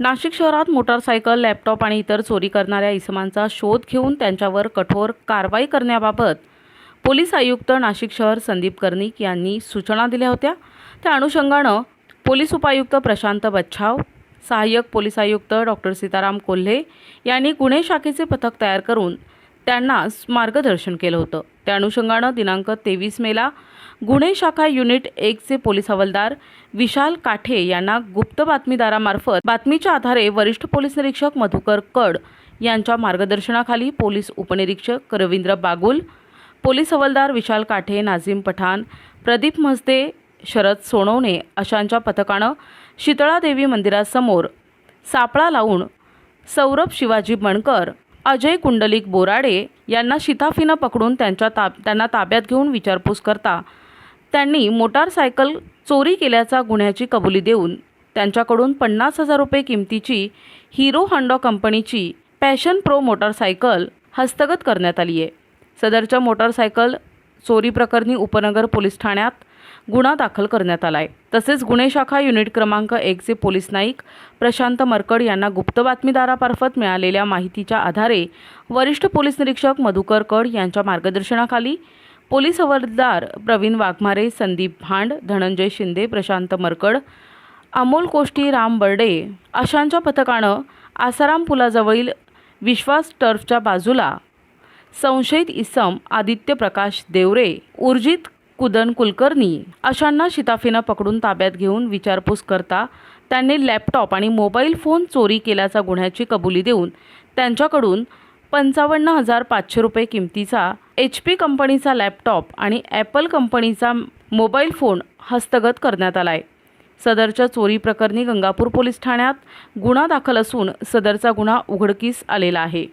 नाशिक शहरात motorcycle laptop आणि इतर चोरी करणाऱ्या इसमांचा शोध घेऊन त्यांच्यावर कठोर कारवाई करण्याबाबत पोलीस आयुक्त नाशिक शहर संदीप कर्णिक यांनी सूचना दिल्या होत्या. त्या अनुषंगानं पोलीस उपायुक्त प्रशांत बच्छाव सहाय्यक पोलीस आयुक्त डॉक्टर सीताराम कोल्हे यांनी गुन्हे शाखेचे पथक तयार करून त्यांना मार्गदर्शन केलं होतं. त्या अनुषंगानं दिनांक तेवीस मेला गुन्हे शाखा युनिट एकचे पोलीस हवालदार विशाल काठे यांना गुप्त बातमीदारामार्फत बातमीच्या आधारे वरिष्ठ पोलीस निरीक्षक मधुकर कड यांच्या मार्गदर्शनाखाली पोलीस उपनिरीक्षक रवींद्र बागुल पोलीस हवालदार विशाल काठे नाझीम पठाण प्रदीप म्हसदे शरद सोनवणे अशांच्या पथकानं शीतळादेवी मंदिरासमोर सापळा लावून सौरभ शिवाजी मणकर अजय कुंडलिक बोराडे यांना शिताफीनं पकडून त्यांच्या ताब त्यांना ताब्यात घेऊन विचारपूस करता. त्यांनी मोटारसायकल चोरी केल्याचा गुन्ह्याची कबुली देऊन त्यांच्याकडून पन्नास हजार रुपये किमतीची हिरो हंडो कंपनीची पॅशन प्रो मोटारसायकल हस्तगत करण्यात आली आहे सदरच्या मोटारसायकल चोरी प्रकरणी उपनगर पोलीस ठाण्यात गुन्हा दाखल करण्यात आला आहे तसेच गुन्हे शाखा युनिट क्रमांक एकचे पोलीस नाईक प्रशांत मरकड यांना गुप्त बातमीदारामार्फत मिळालेल्या माहितीच्या आधारे वरिष्ठ पोलीस निरीक्षक मधुकर कड यांच्या मार्गदर्शनाखाली पोलीस हवालदार प्रवीण वाघमारे संदीप भांड धनंजय शिंदे प्रशांत मरकड अमोल कोष्टी राम बर्डे अशांच्या पथकानं आसाराम पुलाजवळील विश्वास टर्फच्या बाजूला संशयित इसम आदित्य प्रकाश देवरे उर्जित कुदन कुलकर्णी अशांना शिताफीनं पकडून ताब्यात घेऊन विचारपूस करता त्यांनी लॅपटॉप आणि मोबाईल फोन चोरी केल्याचा गुन्ह्याची कबुली देऊन त्यांच्याकडून पंचावन्न हजार पाचशे रुपये किमतीचा एच पी कंपनीचा लॅपटॉप आणि ॲपल कंपनीचा मोबाईल फोन हस्तगत करण्यात आला आहे सदरच्या चोरी प्रकरणी गंगापूर पोलीस ठाण्यात गुन्हा दाखल असून सदरचा गुन्हा उघडकीस आलेला आहे.